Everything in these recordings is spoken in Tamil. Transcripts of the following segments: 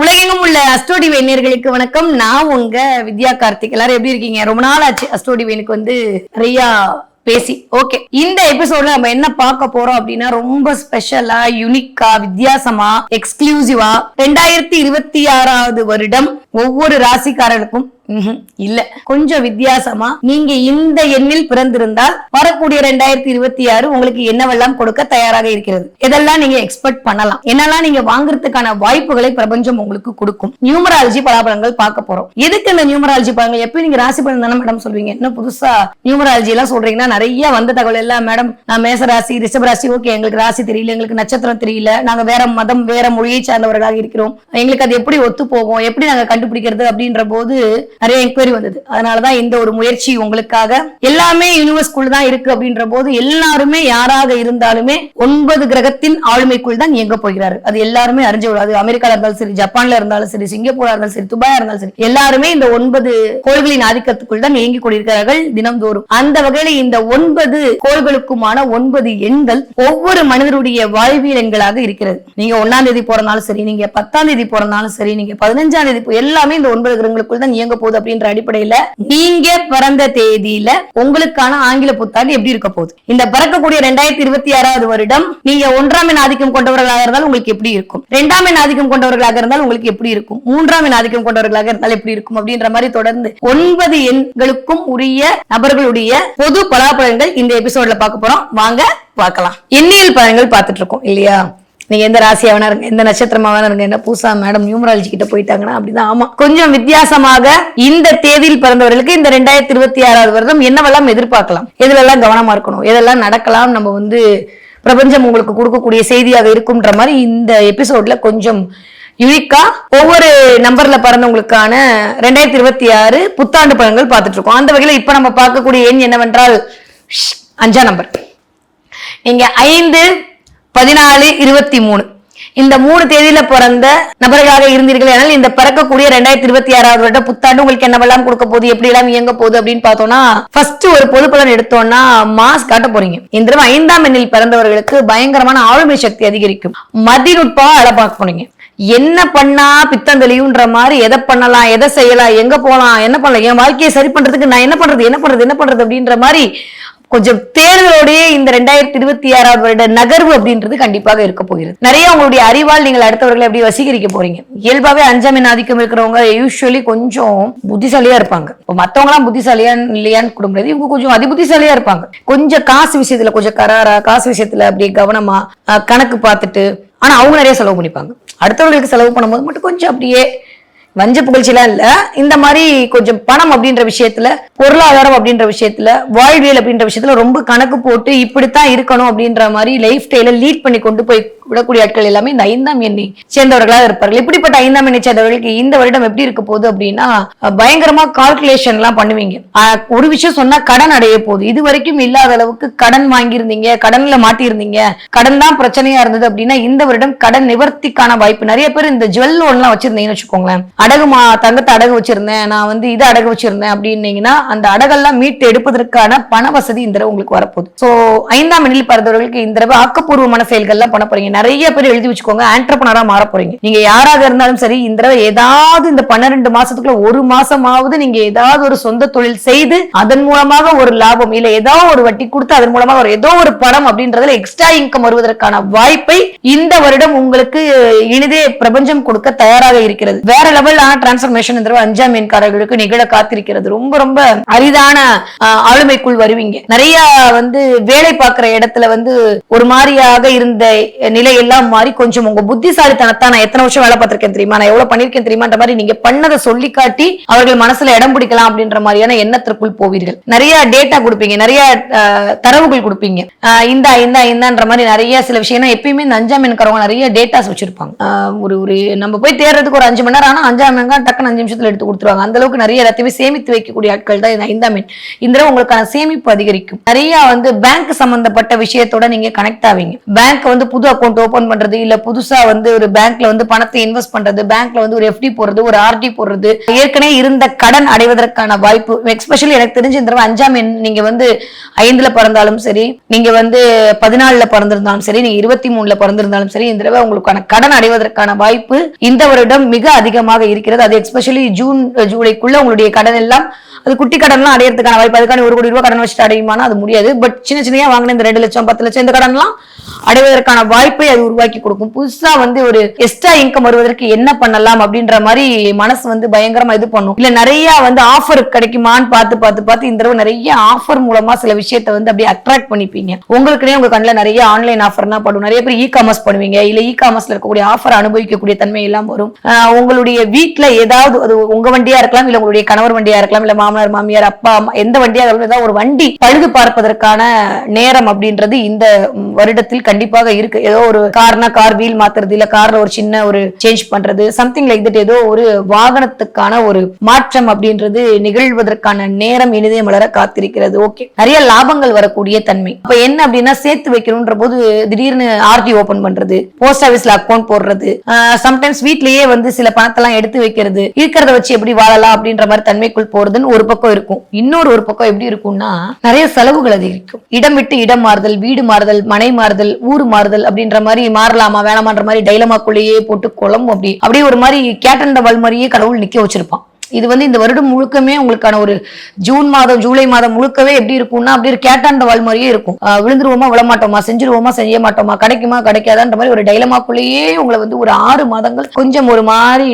உலகெங்கும் உள்ள அஸ்டோடி வேணியர்களுக்கு வணக்கம். நான் உங்க வித்யா கார்த்திக். எல்லாரும் எப்படி இருக்கீங்க? ரொம்ப நாள் ஆச்சு அஸ்டோடி வேனுக்கு வந்து நிறைய பேசி. ஓகே இந்த எபிசோட்ல நம்ம என்ன பார்க்க போறோம் அப்படின்னா ரொம்ப ஸ்பெஷலா யுனிக்கா வித்தியாசமா எக்ஸ்க்ளூசிவா ரெண்டாயிரத்தி இருபத்தி ஆறாவது வருடம் ஒவ்வொரு ராசிக்காரருக்கும் இல்ல. கொஞ்சம் வித்தியாசமா நீங்க இந்த எண்ணில் பிறந்திருந்தால் வரக்கூடிய ரெண்டாயிரத்தி இருபத்தி ஆறு உங்களுக்கு என்னவெல்லாம் கொடுக்க தயாராக இருக்கிறது? இதெல்லாம் நீங்க எக்ஸ்பெக்ட் பண்ணலாம்? என்னெல்லாம் நீங்க வாங்குறதுக்கான வாய்ப்புகளை பிரபஞ்சம் உங்களுக்கு கொடுக்கும்? நியூமராலஜி பலாபலங்கள் பார்க்க போறோம். எதுக்கு இந்த நியூமராலஜி பலங்கள் எப்பயும் நீங்க ராசி பலன் தானே மேடம் சொல்வீங்க. என்ன புதுசா நியூமராலஜி எல்லாம் சொல்றீங்கன்னா நிறைய வந்த தகவல் எல்லாம் மேடம் நான் மேச ராசி ரிஷப ராசி ஓகே எங்களுக்கு ராசி தெரியல எங்களுக்கு நட்சத்திரம் தெரியல. நாங்க வேற மதம் வேற மொழியை சார்ந்தவர்களாக இருக்கிறோம். எங்களுக்கு அது எப்படி ஒத்து போகும் எப்படி நாங்க கண்டுபிடிக்கிறது? அப்படின்ற போது நிறைய என்கொயரி வந்தது. அதனாலதான் இந்த ஒரு முயற்சி உங்களுக்காக எல்லாமே யூனிவர்ஸ்குள் தான் இருக்கு அப்படின்ற போது எல்லாருமே யாராக இருந்தாலுமே ஒன்பது கிரகத்தின் ஆளுமைக்குள் தான் இயங்க போகிறார். அது எல்லாருமே அறிஞ்சு விடாது அமெரிக்கால இருந்தாலும் சரி ஜப்பான்ல இருந்தாலும் சரி சிங்கப்பூரா இருந்தாலும் சரி துபாயா இருந்தாலும் சரி எல்லாருமே இந்த ஒன்பது கோள்களின் ஆதிக்கத்துக்குள் தான் இயங்கிக் கொண்டிருக்கிறார்கள் தினம்தோறும். அந்த வகையில இந்த ஒன்பது கோள்களுக்குமான ஒன்பது எண்கள் ஒவ்வொரு மனிதருடைய வாழ்வியல் எண்களாக இருக்கிறது. நீங்க ஒன்னாம் தேதி போறனாலும் சரி நீங்க பத்தாம் தேதி போறனாலும் சரி நீங்க பதினஞ்சாம் தேதி எல்லாமே இந்த ஒன்பது கிரகங்களுக்குள் தான் இயங்க போகுது அப்படின்ற அடிப்படையில நீங்க பிறந்த தேதியில உங்களுக்கான ஆங்கில புத்தாண்டு எப்படி இருக்க போகுது? இந்த பிறக்கக்கூடிய ரெண்டாயிரத்தி இருபத்தி ஆறாவது வருடம் நீங்க ஒன்றாம் எண் ஆதிக்கம் கொண்டவர்களாக இருந்தால் உங்களுக்கு எப்படி இருக்கும்? இரண்டாம் எண் ஆதிக்கம் கொண்டவர்களாக இருந்தால் உங்களுக்கு எப்படி இருக்கும்? மூன்றாம் எண் ஆதிக்கம் கொண்டவர்களாக இருந்தால் எப்படி இருக்கும் அப்படின்ற மாதிரி தொடர்ந்து ஒன்பது எண்களுக்கும் உரிய நபர்களுடைய பொது பலாபலன்கள் இந்த எபிசோட்ல பார்க்க போறோம். வாங்க பார்க்கலாம். எண்ணியல் பலன்கள் பார்த்துட்டு இருக்கோம் இல்லையா? நீங்க எந்த ராசியா வேணா இருங்க எந்த நட்சத்திரமா வேணா இருங்க. என்ன பூசா மேடம் நியூமராலஜி கிட்ட போயிட்டாங்கன்னா அப்படிதான். ஆமா கொஞ்சம் வித்தியாசமாக இந்த தேதியில் பிறந்தவர்களுக்கு இந்த ரெண்டாயிரத்தி இருபத்தி ஆறாவது வருடம் என்னவெல்லாம் எதிர்பார்க்கலாம்? எதுலெல்லாம் கவனமா இருக்கணும்? எதெல்லாம் நடக்கலாம்? நம்ம வந்து பிரபஞ்சம் உங்களுக்கு கொடுக்கக்கூடிய செய்தியாக இருக்கும்ன்ற மாதிரி இந்த எபிசோட்ல கொஞ்சம் யுனிக்கா ஒவ்வொரு நம்பர்ல பிறந்தவங்களுக்கான ரெண்டாயிரத்தி இருபத்தி ஆறு புத்தாண்டு பழங்கள் பார்த்துட்டு இருக்கோம் அந்த வகையில இப்ப நம்ம பார்க்கக்கூடிய எண் என்னவென்றால் அஞ்சாம் நம்பர் நீங்க ஐந்து பதினாலு இருபத்தி மூணு. இந்த மூணு தேதியில பிறந்த நபர்களாக இருந்தீர்கள் ஏனால் இந்த பிறக்கக்கூடிய ரெண்டாயிரத்தி இருபத்தி ஆறாவது வருட புத்தாண்டு உங்களுக்கு என்னவெல்லாம் கொடுக்க போகுது எப்படி எல்லாம் இயங்க போகுது அப்படின்னு பார்த்தோம்னா ஃபர்ஸ்ட் ஒரு பொது பலன் எடுத்தோம்னா மாஸ் காட்ட போறீங்க. இந்த தடவை ஐந்தாம் எண்ணில் பிறந்தவர்களுக்கு பயங்கரமான ஆளுமை சக்தி அதிகரிக்கும். மதிநுட்பமா அழ பார்க்க போனீங்க என்ன பண்ணா பித்தம் தெளிவுன்ற மாதிரி எதை பண்ணலாம் எதை செய்யலாம் எங்க போலாம் என்ன பண்ணலாம் என் வாழ்க்கையை சரி பண்றதுக்கு நான் என்ன பண்றது என்ன பண்றது என்ன பண்றது அப்படின்ற மாதிரி கொஞ்சம் தேர்தலோடய இந்த ரெண்டாயிரத்தி இருபத்தி ஆறாவது வருட நகர்வு அப்படின்றது கண்டிப்பாக இருக்க போகிறது. நிறைய உங்களுடைய அறிவால் நீங்கள் அடுத்தவர்களை அப்படி வசீகரிக்க போறீங்க. இயல்பாவே அஞ்சாம் எண் ஆதிக்கம் இருக்கிறவங்க யூஸ்வலி கொஞ்சம் புத்திசாலியா இருப்பாங்க. இப்போ மத்தவங்க எல்லாம் புத்திசாலியா இல்லையான்னு கூட முடியாது இவங்க கொஞ்சம் அதிபுத்திசாலியா இருப்பாங்க. கொஞ்சம் காசு விஷயத்துல கொஞ்சம் கராரா காசு விஷயத்துல அப்படியே கவனமா கணக்கு பார்த்துட்டு ஆனா அவங்க நிறைய செலவு பண்ணிப்பாங்க. அடுத்தவர்களுக்கு செலவு பண்ணும்போது மட்டும் கொஞ்சம் அப்படியே வஞ்ச புகழ்ச்சிலாம் இல்ல. இந்த மாதிரி கொஞ்சம் பணம் அப்படின்ற விஷயத்துல பொருளாதாரம் அப்படின்ற விஷயத்துல வாழ்வியல் அப்படின்ற விஷயத்துல ரொம்ப கணக்கு போட்டு இப்படித்தான் இருக்கணும் அப்படின்ற மாதிரி லைஃப் ஸ்டைல லீட் பண்ணி கொண்டு போய் விடக்கூடிய ஆட்கள் எல்லாமே இந்த ஐந்தாம் எண்ணை சேர்ந்தவர்களாக இருப்பார்கள். இப்படிப்பட்ட ஐந்தாம் எண்ணை சேர்ந்தவர்களுக்கு இந்த வருடம் எப்படி இருக்க போகுது அப்படின்னா பயங்கரமா கால்குலேஷன் எல்லாம் பண்ணுவீங்க. ஒரு விஷயம் சொன்னா கடன் அடைய போகுது. இது வரைக்கும் இல்லாத அளவுக்கு கடன் வாங்கியிருந்தீங்க கடன்ல மாட்டியிருந்தீங்க கடன் தான் பிரச்சனையா இருந்தது அப்படின்னா இந்த வருடம் கடன் நிவர்த்திக்கான வாய்ப்பு. நிறைய பேர் இந்த ஜுவல் லோன் எல்லாம் வச்சிருந்தீங்கன்னு வச்சுக்கோங்களேன். அடகு மா தங்கத்தை அடகு வச்சிருந்தேன். நான் வந்து இது அடகு வச்சிருந்தேன் அப்படின்னீங்கன்னா அந்த அடகெல்லாம் மீட்டு எடுப்பதற்கான பண வசதி இந்த தடவை உங்களுக்கு வரப்போகுது. ஸோ ஐந்தாம் எண்ணில் பிறந்தவர்களுக்கு இந்த தடவை ஆக்கப்பூர்வமான செயல்கள்லாம் பண்ண போறீங்க. நிறைய பேர் எழுதி வச்சுக்கோங்க ஆண்டர்பனரா மாற போறீங்க. நீங்க யாராக இருந்தாலும் சரி இந்த தடவை ஏதாவது இந்த பன்னிரெண்டு மாசத்துக்குள்ள ஒரு மாசமாவது நீங்க ஏதாவது ஒரு சொந்த தொழில் செய்து அதன் மூலமாக ஒரு லாபம் இல்ல ஏதோ ஒரு வட்டி கொடுத்து அதன் மூலமாக ஒரு ஏதோ ஒரு பணம் அப்படின்றதுல எக்ஸ்ட்ரா இன்கம் வருவதற்கான வாய்ப்பை இந்த வருடம் உங்களுக்கு இனிதே பிரபஞ்சம் கொடுக்க தயாராக இருக்கிறது. வேற லெவலான டிரான்ஸ்பர்மேஷன் இந்த தடவை அஞ்சாம் மீன்காரர்களுக்கு நிகழ காத்திருக்கிறது. ரொம்ப ரொம்ப அரிதான ஆளுமைக்குள் வருவீங்க. நிறைய வந்து வேலை பார்க்கிற இடத்துல வந்து ஒரு மாதிரியாக இருந்த நிலையெல்லாம் மாறி கொஞ்சம் உங்க புத்திசாலித்தனத்தான் நான் எத்தனை வருஷம் வேலை பார்த்திருக்கேன் தெரியுமா? நான் எவ்வளவு பண்ணிருக்கேன் தெரியுமான்ற மாதிரி நீங்க பண்ணதை சொல்லி காட்டி அவர்கள் மனசுல இடம் பிடிக்கலாம் அப்படின்ற மாதிரியான எண்ணத்திற்குள் போவீர்கள். நிறைய டேட்டா கொடுப்பீங்க. நிறைய தரவுகள் கொடுப்பீங்க. இந்தா இந்தா இந்தான்ற மாதிரி நிறைய சில விஷயம். எப்பயுமே இந்த அஞ்சாம் எண்காரவங்க நிறைய டேட்டாஸ் வச்சிருப்பாங்க. ஒரு ஒரு நம்ம போய் தேடுறதுக்கு ஒரு அஞ்சு மணி நேரம் ஆனா அஞ்சு டக்குன்னு அஞ்சு நிமிஷத்துல எடுத்து கொடுத்துருவாங்க. அந்த அளவுக்கு நிறைய எல்லாத்தையுமே சேமித்து வைக்கக்கூடிய ஆட்கள் தான் இந்த ஐந்தாம் எண். இந்த உங்களுக்கான சேமிப்பு அதிகரிக்கும். நிறைய வந்து பேங்க் சம்பந்தப்பட்ட விஷயத்தோட நீங்க கனெக்ட் ஆவீங்க. பேங்க் வந்து புது அக்கௌண்ட் ஓபன் பண்றது இல்ல புதுசா வந்து ஒரு பேங்க்ல வந்து பணத்தை இன்வெஸ்ட் பண்றது பேங்க்ல வந்து ஒரு எஃப்டி போடுறது ஒரு ஆர்டி போடுறது ஏற்கனவே இருந்த கடன் அடைவதற்கான வாய்ப்பு. எஸ்பெஷலி எனக்கு தெரிஞ்சு இந்த தடவை அஞ்சாம் எண் நீங்க வந்து ஐந்துல பிறந்தாலும் சரி நீங்க வந்து பதினாலுல பிறந்திருந்தாலும் சரி நீங்க இருபத்தி மூணுல பிறந்திருந்தாலும் சரி இந்த தடவை உங்களுக்கான கடன் அடைவதற்கான வாய்ப்பு இந்த வருடம் மிக அதிகமாக இருக்கிறது. அது எஸ்பெஷலி ஜூன் ஜூலைக்குள்ள உங்களுடைய கடன் எல்லாம் அது குட்டி கடன்லாம் அடையறதுக்கான வாய்ப்பு அதுக்கான ஒரு கோடி ரூபாய் கடன் வச்சுட்டு அடையுமானா அது முடியாது. பட் சின்ன சின்னையா வாங்கின இந்த ரெண்டு லட்சம் பத்து லட்சம் இந்த கடன்லாம் அடைவதற்கான வாய்ப்பை அது உருவாக்கி கொடுக்கும். புதுசா வந்து ஒரு எக்ஸ்ட்ரா இன்கம் வருவதற்கு என்ன பண்ணலாம் அப்படின்ற மாதிரி மனசு வந்து பயங்கரமா இது பண்ணும். இல்ல நிறைய வந்து ஆஃபர் கிடைக்குமான்னு பார்த்து பார்த்து பார்த்து இந்த தடவை நிறைய ஆஃபர் மூலமா சில விஷயத்த வந்து அப்படியே அட்ராக்ட் பண்ணிப்பீங்க. உங்களுக்குனே உங்க கண்ணில் நிறைய ஆன்லைன் ஆஃபர்னா படும். நிறைய பேர் இ காமர்ஸ் பண்ணுவீங்க. இல்ல இ காமர்ஸ்ல இருக்கக்கூடிய ஆஃபர் அனுபவிக்கக்கூடிய தன்மை எல்லாம் வரும். உங்களுடைய வீட்டில் ஏதாவது அது உங்க வண்டியா இருக்கலாம் இல்ல உங்களுடைய கணவர் வண்டியா இருக்கலாம் இல்ல மாமனார் மாமியார் அப்பா அம்மா எந்த வண்டியா இருந்தாலும் ஏதாவது ஒரு வண்டி பழுது பார்ப்பதற்கான நேரம் அப்படின்றது இந்த வருடத்தில் கண்டிப்பாக இருக்கு. ஏதோ ஒரு கார்னா கார் வீல் மாத்துறது இல்ல கார்ல ஒரு சின்ன ஒரு சேஞ்ச் பண்றது சம்திங் லைக் தட் ஏதோ ஒரு வாகனத்துக்கான ஒரு மாற்றம் அப்படின்றது நிகழ்வதற்கான நேரம் இனிதே மலர காத்திருக்கிறது. ஓகே நிறைய லாபங்கள் வரக்கூடிய தன்மை. அப்ப என்ன அப்படின்னா சேர்த்து வைக்கணும்ன்ற போது திடீர்னு ஆர்டி ஓபன் பண்றது போஸ்ட் ஆபீஸ்ல அக்கௌண்ட் போடுறது சம்டைம்ஸ் வீட்லயே வந்து சில பணத்தெல்லாம் எடுத்து வைக்கிறது இருக்கிறத வச்சு எப்படி வாழலாம் அப்படின்ற மாதிரி தன்மைக்குள் போறதுன்னு ஒரு பக்கம் இருக்கும். இன்னொரு ஒரு பக்கம் எப்படி இருக்கும்னா நிறைய செலவுகள் அதிகரிக்கும். இடம் விட்டு இடம் மாறுதல் வீடு மாறுதல் மனை மாறுதல் ஊர் மாறுதல் அப்படின்ற மாதிரி மாறலாமா வேணாமான்ற மாதிரி டைலமாக்குள்ளேயே போட்டு குழம்பும் அப்படி. அப்படியே ஒரு மாதிரி கேட்டண்ட வல் மாதிரியே கடவுள் நிக்க வச்சிருப்பான். இது வந்து இந்த வருடம் முழுக்கமே உங்களுக்கான ஒரு ஜூன் மாதம் ஜூலை மாதம் முழுக்கவே எப்படி இருக்கும்னா அப்படி ஒரு கேட்டாண்ட வாழ் மாதிரியே இருக்கும் விழுந்துருவோமா விழமாட்டோமா செஞ்சிருவோமா செய்ய மாட்டோமா கிடைக்குமா கிடைக்காதான்ற மாதிரி ஒரு டைலமாக்குள்ளேயே உங்களை வந்து ஒரு ஆறு மாதங்கள் கொஞ்சம் ஒரு மாதிரி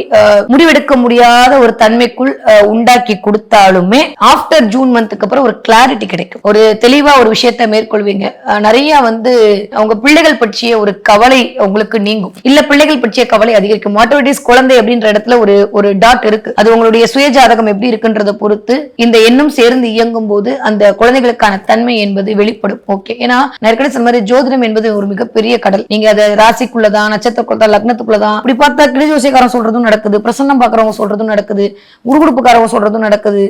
முடிவெடுக்க முடியாத ஒரு தன்மைக்குள் உண்டாக்கி கொடுத்தாலுமே ஆஃப்டர் ஜூன் மந்த்துக்கு அப்புறம் ஒரு கிளாரிட்டி கிடைக்கும். ஒரு தெளிவா ஒரு விஷயத்தை மேற்கொள்வீங்க. நிறைய வந்து அவங்க பிள்ளைகள் பற்றிய ஒரு கவலை உங்களுக்கு நீங்கும். இல்ல பிள்ளைகள் பற்றிய கவலை அதிகரிக்கும். வாட்டர் குழந்தை அப்படின்ற இடத்துல ஒரு ஒரு டாட் இருக்கு. அது உங்களுடைய சுயஜாதகம் எப்படி இருக்குன்றதை பொறுத்து இந்த எண்ணம் சேர்ந்து இயங்கும் போது அந்த குழந்தைகளுக்கான தன்மை என்பது வெளிப்படும். ஓகே ஏன்னா நான் ஏற்கனவே சொன்ன மாதிரி ஜோதிடம் என்பது ஒரு மிகப்பெரிய கடல். நீங்க அதை ராசிக்குள்ளதான் நட்சத்திரக்குள்ளதான் லக்னத்துக்குள்ளதான் அப்படி பார்த்தா கிரிஜோசியக்காரன் சொல்றதும் நடக்குது பிரசன்னம் பாக்குறவங்க சொல்றதும் நடக்குது உருகுடுப்புக்காரவங்க சொல்றதும் நடக்குது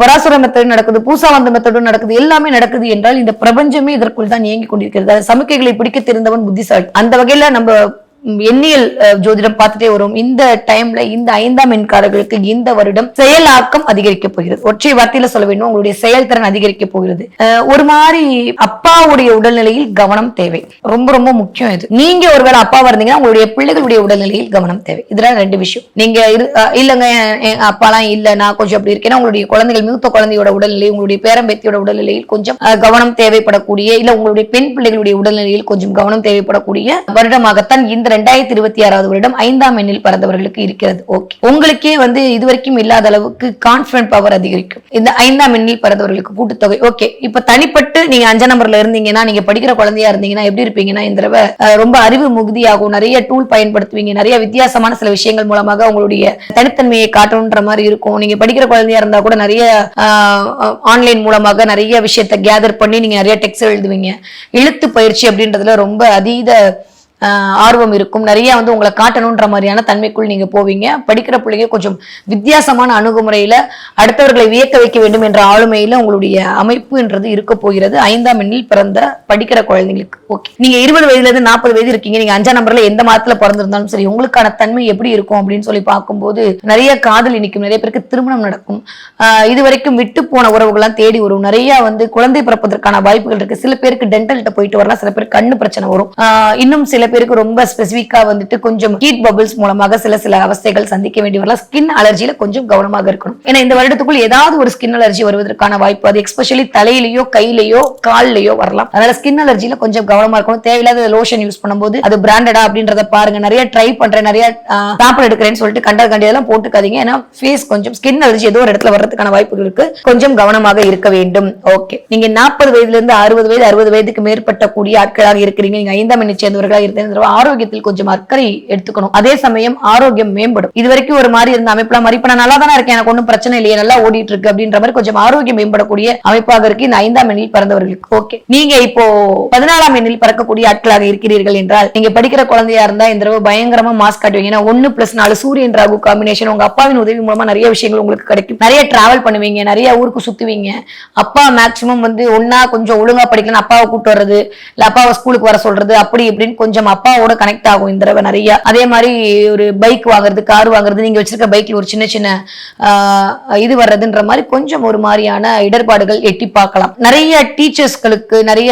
பராசுர மெத்தடும் நடக்குது பூசாவந்த மெத்தடும் நடக்குது எல்லாமே நடக்குது என்றால் இந்த பிரபஞ்சமே இதற்குள் தான் இயங்கி கொண்டிருக்கிறது. சமிக்கைகளை பிடிக்க தெரிந்தவன் புத்திசாலி. அந்த வகையில நம்ம எண்ணியல் ஜோதிடம் பார்த்துட்டே வரும். இந்த டைம்ல இந்த ஐந்தாம் எண்காரர்களுக்கு இந்த வருடம் செயலாக்கம் அதிகரிக்க போகிறது. ஒற்றை வார்த்தையில சொல்ல வேண்டும் உங்களுடைய செயல்திறன் அதிகரிக்க போகிறது. ஒரு மாதிரி அப்பாவுடைய உடல்நிலையில் கவனம் தேவை. ரொம்ப ரொம்ப முக்கியம் இது. நீங்க ஒருவேளை அப்பாவா இருந்தீங்கன்னா உங்களுடைய பிள்ளைகளுடைய உடல்நிலையில் கவனம் தேவை. இதெல்லாம் ரெண்டு விஷயம். நீங்க இரு- இல்லங்க அப்பாலாம் இல்ல நான் கொஞ்சம் அப்படி இருக்கேன்னா உங்களுடைய குழந்தைகள் மூத்த குழந்தையோட உடல்நிலை உங்களுடைய பேரம்பேத்தியோட உடல்நிலையில் கொஞ்சம் கவனம் தேவைப்படக்கூடிய இல்ல உங்களுடைய பெண் பிள்ளைகளுடைய உடல்நிலையில் கொஞ்சம் கவனம் தேவைப்படக்கூடிய வருடமாகத்தான் இந்த ரெண்டாயிரத்தி இருபத்தி ஆறாவது வருடம் ஐந்தாம் எண்ணில் பிறந்தவர்களுக்கு இருக்கிறது. ஓகே உங்களுக்கே வந்து இதுவரைக்கும் இல்லாத அளவுக்கு கான்பிடன்ட் பவர் அதிகரிக்கும். இந்த ஐந்தாம் எண்ணில் பிறந்தவர்களுக்கு கூட்டுத்தொகை. ஓகே இப்ப தனிப்பட்டு நீங்க அஞ்சாம் நம்பர்ல இருந்தீங்கன்னா நீங்க படிக்கிற குழந்தையா இருந்தீங்கன்னா எப்படி இருப்பீங்கன்னா இந்த தடவை ரொம்ப அறிவு முகுதியாகும் நிறைய டூல் பயன்படுத்துவீங்க. நிறைய வித்தியாசமான சில விஷயங்கள் மூலமாக உங்களுடைய தனித்தன்மையை காட்டணுன்ற மாதிரி இருக்கும். நீங்க படிக்கிற குழந்தையா இருந்தா கூட நிறைய ஆன்லைன் மூலமாக நிறைய விஷயத்தை கேதர் பண்ணி நீங்க நிறைய டெக்ஸ்ட் எழுதுவீங்க. எழுத்து பயிற்சி அப்படின்றதுல ரொம்ப அதீத ஆர்வம் இருக்கும். நிறைய வந்து உங்களை காட்டணுன்ற மாதிரியான தன்மைக்குள் நீங்க போவீங்க. படிக்கிற பிள்ளைங்க கொஞ்சம் வித்தியாசமான அணுகுமுறையில அடுத்தவர்களை வியக்க வைக்க வேண்டும் என்ற ஆளுமையில உங்களுடைய அமைப்புன்றது இருக்க போகிறது. ஐந்தாம் எண்ணில் பிறந்த படிக்கிற குழந்தைங்களுக்கு. ஓகே நீங்க இருபது வயதுல இருந்து நாற்பது வயது இருக்கீங்க. நீங்க அஞ்சாம் நம்பர்ல எந்த மாதத்துல பிறந்திருந்தாலும் சரி உங்களுக்கான தன்மை எப்படி இருக்கும் அப்படின்னு சொல்லி பார்க்கும்போது நிறைய காதல் இனிக்கும் நிறைய பேருக்கு திருமணம் நடக்கும். இது வரைக்கும் விட்டு போன உறவுகள்லாம் தேடி வரும். நிறைய வந்து குழந்தை பிறப்பதற்கான வாய்ப்புகள் இருக்கு. சில பேருக்கு டென்டல்கிட்ட போயிட்டு வரலாம். சில பேருக்கு கண்ணு பிரச்சனை வரும். இன்னும் சில சில பேருக்கு ரொம்ப ஸ்பெசிபிக்கா வந்துட்டு கொஞ்சம் ஹீட் பபிள்ஸ் மூலமாக சில சில அவஸ்தைகள் சந்திக்க வேண்டி வரலாம். ஸ்கின் அலர்ஜியில கொஞ்சம் கவனமாக இருக்கணும். ஏன்னா இந்த வருடத்துக்குள் ஏதாவது ஒரு ஸ்கின் அலர்ஜி வருவதற்கான வாய்ப்பு அது எஸ்பெஷலி தலையிலயோ கையிலயோ கால்லயோ வரலாம். அதனால ஸ்கின் அலர்ஜியில கொஞ்சம் கவனமா இருக்கணும். தேவையில்லாத லோஷன் யூஸ் பண்ணும்போது அது பிராண்டடா அப்படின்றத பாருங்க. நிறைய ட்ரை பண்றேன். நிறைய சாப்பிட எடுக்கிறேன்னு சொல்லிட்டு கண்ட கண்டியதெல்லாம் போட்டுக்காதீங்க. ஏன்னா ஃபேஸ் கொஞ்சம் ஸ்கின் அலர்ஜி ஏதோ ஒரு இடத்துல வர்றதுக்கான வாய்ப்புகள் இருக்கு. கொஞ்சம் கவனமாக இருக்க வேண்டும். ஓகே நீங்க நாற்பது வயதுல இருந்து அறுபது வயது அறுபது வயதுக்கு மேற்பட்ட கூடிய ஆட்களாக இருக்கிறீங்க. நீங்க ஐந்தாம் எண்ணி சேர்ந்தவர்களாக பார்த்தீங்கன்னா ஆரோக்கியத்தில் கொஞ்சம் அக்கறை எடுத்துக்கணும். அதே சமயம் ஆரோக்கியம் மேம்படும். இது வரைக்கும் ஒரு மாதிரி இருந்த அமைப்புல மாதிரி இப்ப நான் நல்லா தானே இருக்கேன். எனக்கு ஒன்றும் பிரச்சனை இல்லையே. நல்லா ஓடிட்டு இருக்கு அப்படின்ற மாதிரி கொஞ்சம் ஆரோக்கியம் மேம்படக்கூடிய அமைப்பாக இருக்கு இந்த ஐந்தாம் எண்ணில் பிறந்தவர்களுக்கு. ஓகே நீங்க இப்போ பதினாலாம் எண்ணில் பறக்கக்கூடிய ஆட்களாக இருக்கிறீர்கள் என்றால் நீங்க படிக்கிற குழந்தையா இருந்தா இந்த தடவை பயங்கரமா மாஸ்க் காட்டுவீங்க. ஏன்னா ஒன்னு பிளஸ் நாலு சூரியன் ராகு காம்பினேஷன் உங்க அப்பாவின் உதவி மூலமா நிறைய விஷயங்கள் உங்களுக்கு கிடைக்கும். நிறைய டிராவல் பண்ணுவீங்க. நிறைய ஊருக்கு சுத்துவீங்க. அப்பா மேக்சிமம் வந்து ஒன்னா கொஞ்சம் ஒழுங்கா படிக்கணும் அப்பாவை கூட்டு வர்றது இல்ல அப்பாவை ஸ்கூலுக்கு வர சொல்றது அப்படி இப்படின்னு கொஞ்சம் அப்பாவோட கனெக்ட் ஆகும் இந்த தடவை நிறைய. அதே மாதிரி ஒரு பைக் வாங்குறது கார் வாங்குறது நீங்க வச்சிருக்க பைக்ல ஒரு சின்ன சின்ன இது வர்றதுன்ற மாதிரி கொஞ்சம் ஒரு மாதிரியான இடர்பாடுகள் எட்டி பார்க்கலாம். நிறைய டீச்சர்ஸ்களுக்கு நிறைய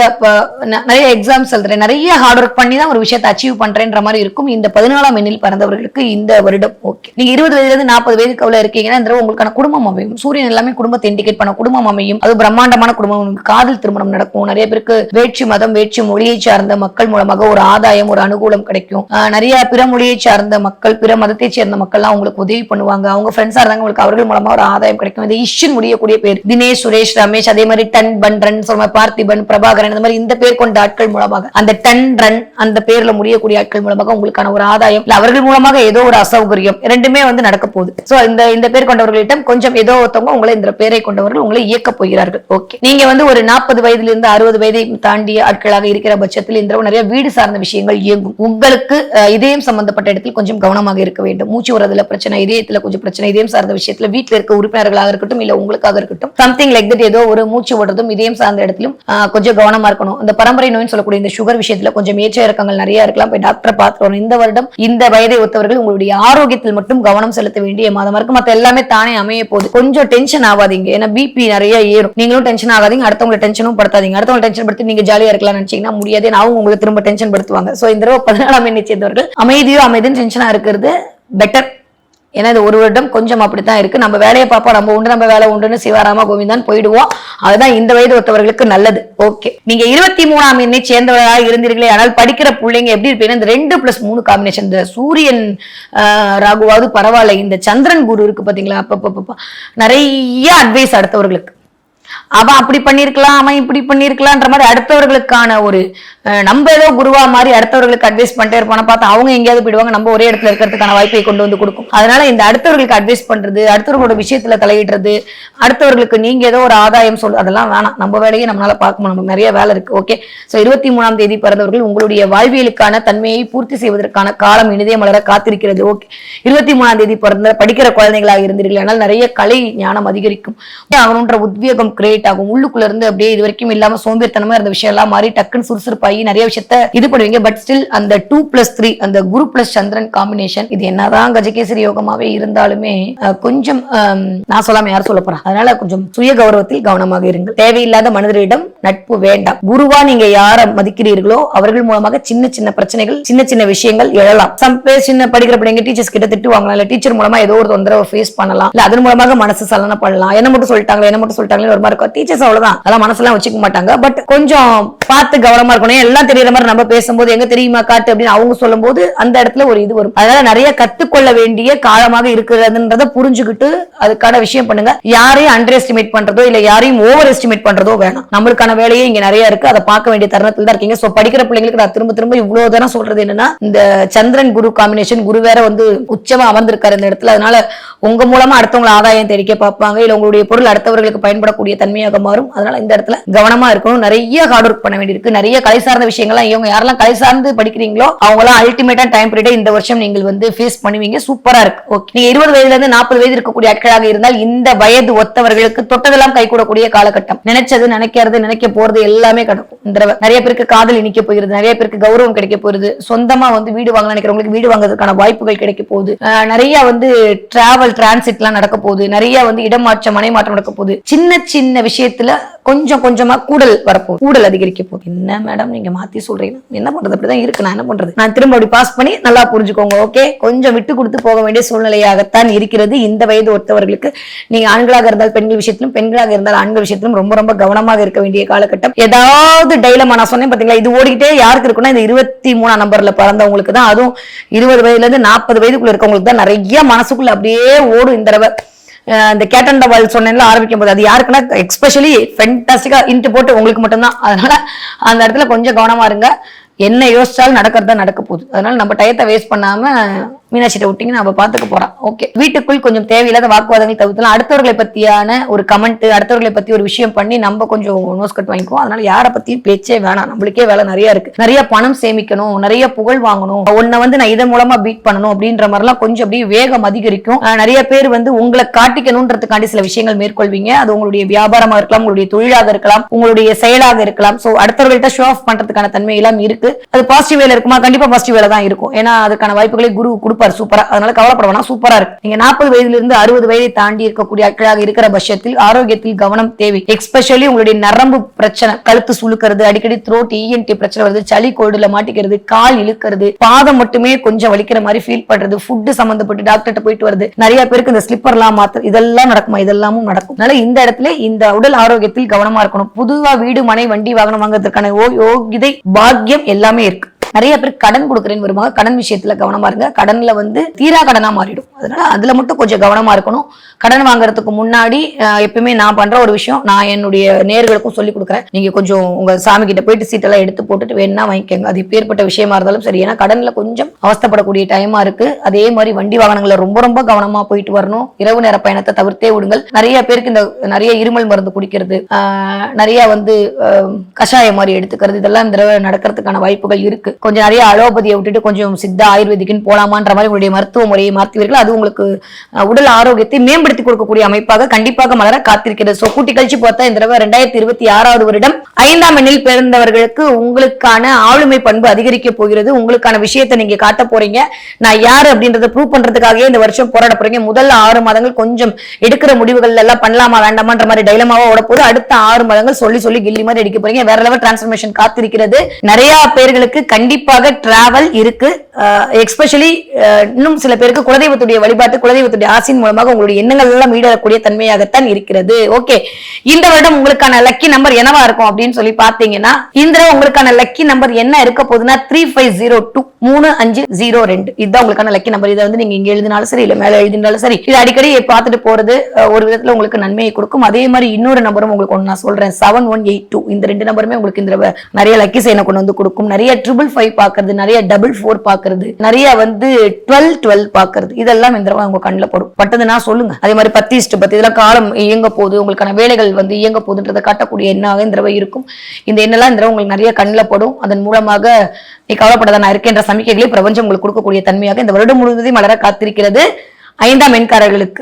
நிறைய எக்ஸாம்ஸ் எழுதுறேன். நிறைய ஹார்ட் ஒர்க் பண்ணி தான் ஒரு விஷயத்தை அச்சீவ் பண்றேன்ற மாதிரி இருக்கும். இந்த பதினாலாம் எண்ணில் பிறந்தவர்களுக்கு இந்த வருடம் ஓகே நீங்க இருபது வயதுல இருந்து நாற்பது வயதுக்கு அவ்வளவு இருக்கீங்கன்னா இந்த உங்களுக்கான குடும்பம் அமையும். சூரியன் எல்லாமே குடும்பத்தை இண்டிகேட் பண்ண குடும்பம் அமையும். அது பிரம்மாண்டமான குடும்பம். காதல் திருமணம் நடக்கும். நிறைய பேருக்கு வேட்சி மதம் வேட்சி மொழியை சார்ந்த மக்கள் மூலமாக ஒரு ஆதாயம் ஒரு அனுகூலம் கிடைக்கும். நிறைய பிற மொழியை சார்ந்த மக்கள் பிற மதத்தை சேர்ந்த மக்கள்லாம் உங்களுக்கு உதவி பண்ணுவாங்க. அவங்க ஃப்ரெண்ட்ஸா இருந்தாங்க உங்களுக்கு அவர்கள் மூலமா ஒரு ஆதாயம் கிடைக்கும். இந்த இஷ்யன் முடியக்கூடிய பேர். தினேஷ் சுரேஷ் ரமேஷ் அதே மாதிரி டன் பன் ரன் சொல்ற பார்த்திபன் பிரபாகரன் இந்த மாதிரி இந்த பேர் கொண்ட ஆட்கள் மூலமாக அந்த டன் ரன் அந்த பேர்ல முடியக்கூடிய ஆட்கள் மூலமாக உங்களுக்கான ஒரு ஆதாயம். இல்ல அவர்கள் மூலமாக ஏதோ ஒரு அசௌகரியம் ரெண்டுமே வந்து நடக்க போகுது. சோ இந்த இந்த பேர் கொண்டவர்களிடம் கொஞ்சம் ஏதோ ஒருத்தவங்க உங்களை இந்த பேரை கொண்டவர்கள் உங்களை இயக்க போகிறார்கள். ஓகே நீங்க வந்து ஒரு நாற்பது வயதுல இருந்து அறுபது வயதை தாண்டிய ஆட்களாக இருக்கிற பட்சத்தில் இந்த நிறைய வீடு சார்ந்த விஷயங்கள் இயங்கும் உங்களுக்கு இதயம் சம்பந்தப்பட்ட இடத்தில் கொஞ்சம் கவனமாக இருக்க வேண்டும். மூச்சு வரதுல பிரச்சனை இதயத்துல கொஞ்சம் பிரச்சனை இதயம் சார்ந்த விஷயத்துல வீட்டுல இருக்க உறுப்பினர்களாக இருக்கட்டும் இல்ல உங்களுக்காக இருக்கட்டும் சம்திங் லைக் தட் ஏதோ ஒரு மூச்சு விடுறதும் இதயம் சார்ந்த இடத்திலும் கொஞ்சம் கவனமா இருக்கணும். இந்த பரம்பரை நோய்னு சொல்லக்கூடிய இந்த சுகர் விஷயத்துல கொஞ்சம் ஏற்ற இறக்கங்கள் நிறைய இருக்கலாம். போய் டாக்டரை பார்த்துக்கணும். இந்த வருடம் இந்த வயதை ஒத்தவர்கள் உங்களுடைய ஆரோக்கியத்தில் மட்டும் கவனம் செலுத்த வேண்டிய மாதமா. இருக்கு மத்த எல்லாமே தானே அமைய போகுது. கொஞ்சம் டென்ஷன் ஆகாதீங்க. ஏன்னா பிபி நிறைய ஏறும். நீங்களும் டென்ஷன் ஆகாதீங்க. அடுத்தவங்களை டென்ஷனும் படுத்தாதீங்க. அடுத்தவங்க டென்ஷன் படுத்தி நீங்க ஜாலியா இருக்கலாம் நினைச்சீங்கன்னா முடியாது. அவங்க உங்களுக்கு திரும்ப டென்ஷன் படுத்துவாங்க. ஸோ இந்த தடவை பதினாலாம் எண்ணை சேர்ந்தவர்கள் அமைதியோ அமைதியும் டென்ஷனா இருக்கிறது பெட்டர் ஏன்னா இது ஒரு வருடம் கொஞ்சம் அப்படித்தான் இருக்கு. நம்ம வேலையை பார்ப்போம். நம்ம உண்டு நம்ம வேலை உண்டுன்னு சிவாராம கோவிந்தான் போயிடுவோம். அதுதான் இந்த வயது ஒத்தவர்களுக்கு நல்லது. ஓகே நீங்க இருபத்தி மூணாம் எண்ணை சேர்ந்தவர்களாக இருந்தீர்களே ஆனால் படிக்கிற பிள்ளைங்க எப்படி இருப்பீங்கன்னா இந்த ரெண்டு பிளஸ் மூணு காம்பினேஷன் இந்த சூரியன் ராகுவாவது பரவாயில்ல. இந்த சந்திரன் குரு இருக்கு பாத்தீங்களா? அப்பப்பப்பா நிறைய அட்வைஸ் அடுத்தவர்களுக்கு. அவன் அப்படி பண்ணிருக்கலாம் அவன் இப்படி பண்ணிருக்கலாம்ன்ற மாதிரி அடுத்தவர்களுக்கான ஒரு நம்ம ஏதோ குருவா மாதிரி அடுத்தவர்களுக்கு அட்வைஸ் பண்ணிட்டே இருப்போம். பார்த்தா அவங்க எங்கேயாவது போயிடுவாங்க. நம்ம ஒரே இடத்துல இருக்கிறதுக்கான வாய்ப்பை கொண்டு வந்து கொடுக்கும். அதனால இந்த அடுத்தவர்களுக்கு அட்வைஸ் பண்றது அடுத்தவர்களோட விஷயத்துல தலையிடுறது அடுத்தவர்களுக்கு நீங்க ஏதோ ஒரு ஆதாயம் சொல் அதெல்லாம் வேணாம். நம்ம வேலையை நம்மளால பார்க்க நமக்கு நிறைய வேலை இருக்கு. ஓகே ஸோ இருபத்தி மூணாம் தேதி பிறந்தவர்கள் உங்களுடைய வாழ்வியலுக்கான தன்மையை பூர்த்தி செய்வதற்கான காலம் இனிதே மலர காத்திருக்கிறது. ஓகே இருபத்தி மூணாம் தேதி பிறந்த படிக்கிற குழந்தைகளாக இருந்தீர்கள். ஆனால் நிறைய கலை ஞானம் அதிகரிக்கும். அவனுன்ற உத்வேகம் கிரியேட் ஆகும். உள்ளுக்குள்ள இருந்து அப்படியே இது வரைக்கும் இல்லாம சோம்பேறித்தனமா இருந்த விஷயம் எல்லாம் மாறி டக்குன்னு சுறுசுறுப்பாக நிறைய விஷயத்த இது பண்ணுவீங்க. பட் ஸ்டில் அந்த டூ பிளஸ் த்ரீ அந்த குரு பிளஸ் சந்திரன் காம்பினேஷன் இது என்னதான் கஜகேசரி யோகமாவே இருந்தாலுமே கொஞ்சம் நான் சொல்லாம யார் சொல்ல போறேன் அதனால கொஞ்சம் சுய கௌரவத்தில் கவனமாக இருங்கள். தேவையில்லாத மனிதரிடம் நட்பு வேண்டாம். குருவா நீங்க யார மதிக்கிறீர்களோ அவர்கள் மூலமாக சின்ன சின்ன பிரச்சனைகள் சின்ன சின்ன விஷயங்கள் எழலாம். சம் பேர் சின்ன படிக்கிற பிள்ளைங்க டீச்சர்ஸ் கிட்ட திட்டுவாங்களா இல்ல டீச்சர் மூலமா ஏதோ ஒரு தொந்தரவை ஃபேஸ் பண்ணலாம். இல்ல அதன் மூலமாக மனசு சலன பண்ணலாம். என்ன மட்டும் சொல்லிட்டாங்களா என்ன மட்டும் சொல்லிட்டாங்களே ஒரு மாதிரி இருக்கும். டீச்சர்ஸ் அவ்வளவுதான். அதெல்லாம் மனசெல்லாம் வச்சுக்க மாட்டாங்க. பட் கொஞ்சம் பார்த்து கவனமா இருக்கணும். எல்லாம் தெரியற மாதிரி நம்ம பேசும்போது எங்க தெரியுமா காட்டு? அப்படின்னு அவங்க சொல்லும் போது அந்த இடத்துல ஒரு இது வரும். அதனால நிறைய கத்துக்கொள்ள வேண்டிய காலமாக இருக்கிறதுன்றத புரிஞ்சுக்கிட்டு அதுக்கான விஷயம் பண்ணுங்க. யாரையும் அண்டர் எஸ்டிமேட் பண்றதோ இல்ல யாரையும் ஓவர் எஸ்டிமேட் பண்றதோ வேணாம். நம்மளுக்கான வேலையே இங்க நிறைய இருக்கு. அதை பார்க்க வேண்டிய தருணத்தில் தான் இருக்கீங்க. சோ படிக்கிற பிள்ளைங்களுக்கு நான் திரும்ப திரும்ப இவ்வளவு தரம் சொல்றது என்னன்னா இந்த சந்திரன் குரு காம்பினேஷன் குரு வேற வந்து உச்சமா அமர்ந்திருக்காரு இந்த இடத்துல. அதனால உங்க மூலமா அடுத்தவங்களை ஆதாயம் தெரிவிக்க பார்ப்பாங்க. இல்ல உங்களுடைய பொருள் அடுத்தவர்களுக்கு பயன்படக்கூடிய தன்மையாக மாறும். அதனால இந்த இடத்துல கவனமா இருக்கணும். நிறைய ஹார்ட் ஒர்க் பண்ண வேண்டியிருக்கு. நிறைய கலை சார்ந்த விஷயங்கள்லாம் இவங்க யாரெல்லாம் கலை சார்ந்து படிக்கிறீங்களோ அவங்களாம் அல்டிமேட்டா டைம் பீரியட் இந்த வருஷம் நீங்கள் வந்து ஃபேஸ் பண்ணுவீங்க. சூப்பரா இருக்கு. ஓகே நீங்க இருபது வயதுல இருந்து நாற்பது வயது இருக்கக்கூடிய ஆட்களாக இருந்தால் இந்த வயது ஒத்தவர்களுக்கு தொட்டதெல்லாம் கைகூடக்கூடிய காலகட்டம். நினைச்சது நினைக்கிறது நினைக்க போறது எல்லாமே கிடக்கும். இந்த நிறைய பேருக்கு காதல் இனிக்க போகிறது நிறைய பேருக்கு கௌரவம் கிடைக்க போயிருது. சொந்தமா வந்து வீடு வாங்க நினைக்கிறவங்களுக்கு வீடு வாங்குறதுக்கான வாய்ப்புகள் கிடைக்க போகுது. நிறைய வந்து டிராவல் டிரான்சிட் எல்லாம் நடக்க போகுது நிறைய வந்து இடமாற்றம் மனை மாற்றம் நடக்க போகுது சின்ன சின்ன விஷயத்துல கொஞ்சம் கொஞ்சமா கூடல் வரப்போகுது. கூடல் அதிகரிக்க போகுது. என்ன மேடம் நீங்க மாத்தி சொல்றீங்க? என்ன பண்றது? அப்படிதான் இருக்கு. நான் என்ன பண்றது? நான் திரும்ப அப்படி பாஸ் பண்ணி நல்லா புரிஞ்சுக்கோங்க ஓகே கொஞ்சம் விட்டு கொடுத்து போக வேண்டிய சூழ்நிலையாகத்தான் இருக்கிறது. இந்த வயது ஒத்தவர்களுக்கு நீங்க ஆண்களாக இருந்தால் பெண்கள் விஷயத்திலும் பெண்களாக இருந்தால் ஆண்கள் விஷயத்திலும் ரொம்ப ரொம்ப கவனமாக இருக்க வேண்டிய காலகட்டம். ஏதாவது டைலமா நான் சொன்னேன் பாத்தீங்களா? இது ஓடிக்கிட்டே யாருக்கு இருக்குன்னா இந்த இருபத்தி மூணாம் நம்பர்ல பிறந்தவங்களுக்கு தான். அதுவும் இருபது வயதுல இருந்து நாற்பது வயதுக்குள்ள இருக்கவங்களுக்கு தான் நிறைய மனசுக்குள்ள அப்படியே ஓடும் இந்த தடவை. அஹ் இந்த கேட்டன் டபால் சொன்னேன்ல ஆரம்பிக்கும் போது அது யாருக்குன்னா எக்ஸ்பெஷலி ஃபென்டாஸ்டிக்கா இன்ட்டு போட்டு உங்களுக்கு மட்டும்தான். அதனால அந்த இடத்துல கொஞ்சம் கவனமா இருங்க. என்ன யோசிச்சாலும் நடக்கிறதா நடக்க போகுது. அதனால நம்ம டயத்தை வேஸ்ட் பண்ணாம மீனாட்சிட்ட விட்டீங்கன்னா அவ பாத்துக்க போறான் ஓகே வீட்டுக்குள் கொஞ்சம் தேவையில்லாத வாக்குவாதங்கள் தவிர்த்தலாம் அடுத்தவர்களை பத்தியான ஒரு கமெண்ட் அடுத்தவர்களை பத்தி ஒரு விஷயம் பண்ணி நம்ம கொஞ்சம் நோஸ் கட் வாங்கிக்குவோம். அதனால யாரை பத்தியும் பேச்சே வேணாம். நம்மளுக்கே வேலை நிறைய இருக்கு. நிறைய பணம் சேமிக்கணும் நிறைய புகழ் வாங்கணும். உன்னை வந்து நான் இதன் மூலமா பீட் பண்ணணும் அப்படின்ற மாதிரிலாம் கொஞ்சம் அப்படியே வேகம் அதிகரிக்கும். நிறைய பேர் வந்து உங்களை காட்டிக்கணும்ன்றதுக்காண்டி சில விஷயங்கள் மேற்கொள்வீங்க. அது உங்களுடைய வியாபாரமா இருக்கலாம் உங்களுடைய தொழிலாக இருக்கலாம் உங்களுடைய செயலாக இருக்கலாம். சோ அடுத்தவர்கள்ட்ட ஷோ ஆஃப் பண்றதுக்கான தன்மை எல்லாம் இருக்கு. அது பாசிட்டிவ் வேலை இருக்குமா? கண்டிப்பா பாசிட்டிவ் வேலை தான் இருக்கும். ஏன்னா அதுக்கான வாய்ப்புகளை குரு கொடுப்பார். சூப்பரா அதனால கவலைப்பட வேணாம். சூப்பரா இருக்கு. நீங்க நாற்பது வயதுல இருந்து அறுபது வயதை தாண்டி இருக்கக்கூடிய ஆட்களாக இருக்கிற பட்சத்தில் ஆரோக்கியத்தில் கவனம் தேவை. எக்ஸ்பெஷலி உங்களுடைய நரம்பு பிரச்சனை கழுத்து சுழுக்கிறது அடிக்கடி த்ரோட் இஎன்டி பிரச்சனை வருது சளி கோடுல மாட்டிக்கிறது கால் இழுக்கிறது பாதம் மட்டுமே கொஞ்சம் வலிக்கிற மாதிரி ஃபீல் பண்றது ஃபுட்டு சம்பந்தப்பட்டு டாக்டர்கிட்ட போயிட்டு வருது நிறைய பேருக்கு இந்த ஸ்லிப்பர் எல்லாம் மாத்து இதெல்லாம் நடக்குமா? இதெல்லாமும் நடக்கும். அதனால இந்த இடத்துல இந்த உடல் ஆரோக்கியத்தில் கவனமா இருக்கணும். புதுவா வீடு மனை வண்டி வாகனம் வாங்குறதுக்கான ஓ- யோகிதை பாக்கியம் எல்லாமே இருக்கு. நிறைய பேர் கடன் கொடுக்குறேன்னு வருவாங்க. கடன் விஷயத்துல கவனமா இருங்க. கடன்ல வந்து தீரா கடனா மாறிடும். அதனால அதுல மட்டும் கொஞ்சம் கவனமா இருக்கணும். கடன் வாங்குறதுக்கு முன்னாடி எப்பயுமே நான் பண்ற ஒரு விஷயம் நான் என்னுடைய நேர்களுக்கும் சொல்லி கொடுக்குறேன். நீங்க கொஞ்சம் உங்க சாமி கிட்ட போயிட்டு சீட்டெல்லாம் எடுத்து போட்டுட்டு வேணா வாங்கிக்கோங்க. அது ஏற்பட்ட விஷயமா இருந்தாலும் சரி. ஏன்னா கடன்ல கொஞ்சம் அவஸ்தைப்படக்கூடிய டைமா இருக்கு. அதே மாதிரி வண்டி வாகனங்களை ரொம்ப ரொம்ப கவனமா போயிட்டு வரணும். இரவு நேர பயணத்தை தவிர்த்தே விடுங்கள். நிறைய பேருக்கு இந்த நிறைய இருமல் மருந்து குடிக்கிறது நிறைய வந்து கஷாயம் மாதிரி எடுத்துக்கிறது இதெல்லாம் இந்த நடக்கிறதுக்கான வாய்ப்புகள் இருக்கு. கொஞ்சம் நிறைய அலோபதியை விட்டுட்டு கொஞ்சம் சித்தா ஆயுர்வேதிக்குன்னு போலாமான்ற மாதிரி உங்களுடைய மருத்துவ முறையை மாற்றுவீர்கள். அது உங்களுக்கு உடல் ஆரோக்கியத்தை மேம்படுத்தி கொடுக்கக்கூடிய அமைப்பாக கண்டிப்பாக மலர காத்திருக்கிறது. சோ கூட்டி கழிச்சு பார்த்தா இந்த தடவை ரெண்டாயிரத்தி இருபத்தி ஆறாவது வருடம் ஐந்தாம் எண்ணில் பிறந்தவர்களுக்கு உங்களுக்கான ஆளுமை பண்பு அதிகரிக்க போகிறது. உங்களுக்கான விஷயத்தை நீங்க காட்ட போறீங்க. நான் யாரு அப்படின்றத ப்ரூவ் பண்றதுக்காகவே இந்த வருஷம் போராட போறீங்க. முதல் ஆறு மாதங்கள் கொஞ்சம் எடுக்கிற முடிவுகள் எல்லாம் பண்ணலாமா வேண்டாமான்ற மாதிரி டைலமாவா ஓட போது அடுத்த ஆறு மாதங்கள் சொல்லி சொல்லி கில்லி மாதிரி அடிக்க போறீங்க. வேற லெவல் டிரான்ஸ்ஃபர்மேஷன் காத்திருக்கிறது. நிறைய பேர்களுக்கு கண்டிப்பா கண்டிப்பாக டிராவல் இருக்கு. எக்ஸ்பெஷலி இன்னும் சில பேருக்கு குலதெய்வத்துடைய வழிபாட்டு குலதெய்வத்துடைய ஆசையின் மூலமாக உங்களுடைய எண்ணங்கள் எல்லாம் ஈடக்கூடிய தன்மையாகத்தான் இருக்கிறது. ஓகே இந்த வருடம் உங்களுக்கான லக்கி நம்பர் என்னவா இருக்கும் அப்படின்னு சொல்லி பாத்தீங்கன்னா இந்த உங்களுக்கான லக்கி நம்பர் என்ன இருக்க போகுதுன்னா த்ரீ ஃபைவ் ஜீரோ டூ மூணு அஞ்சு ஜீரோ ரெண்டு. இதுதான் உங்களுக்கான லக்கி நம்பர் இதை வந்து நீங்க இங்க எழுதினாலும் சரி இல்ல மேல எழுதினாலும் சரி இது அடிக்கடி பார்த்துட்டு போறது ஒரு விதத்துல உங்களுக்கு நன்மையை கொடுக்கும். அதே மாதிரி இன்னொரு நம்பரும் உங்களுக்கு ஒன்று நான் சொல்றேன் செவன் ஒன் எயிட் டூ இந்த ரெண்டு நம்பருமே உங்களுக்கு இந்த நிறைய லக்கி சைனை கொண்டு வந்து கொடுக்கும். நிறைய ட்ரிபிள் ஃபைவ் பாக்குறது நிறைய டபுள் ஃபோர் பாக்குறது நிறைய வந்து டுவெல் டுவெல் பாக்குறது இதெல்லாம் இந்த தடவை உங்க கண்ணில் படும். பட்டதுன்னா சொல்லுங்க. அதே மாதிரி பத்தி இஷ்ட பத்தி இதெல்லாம் காலம் இயங்க போகுது. உங்களுக்கான வேலைகள் வந்து இயங்க போகுதுன்றதை காட்டக்கூடிய எண்ணாக இந்த தடவை இருக்கும். இந்த எண்ணெல்லாம் இந்த தடவை உங்களுக்கு நிறைய கண்ணில் படும். அதன் மூலமாக நீ கவலைப்படாத நான் இருக்கின்ற சமிக்கைகளை பிரபஞ்சம் உங்களுக்கு கொடுக்கக்கூடிய தன்மையாக இந்த வருடம் முழுவதையும் மலர காத்திருக்கிறது ஐந்தாம் எண்காரர்களுக்கு.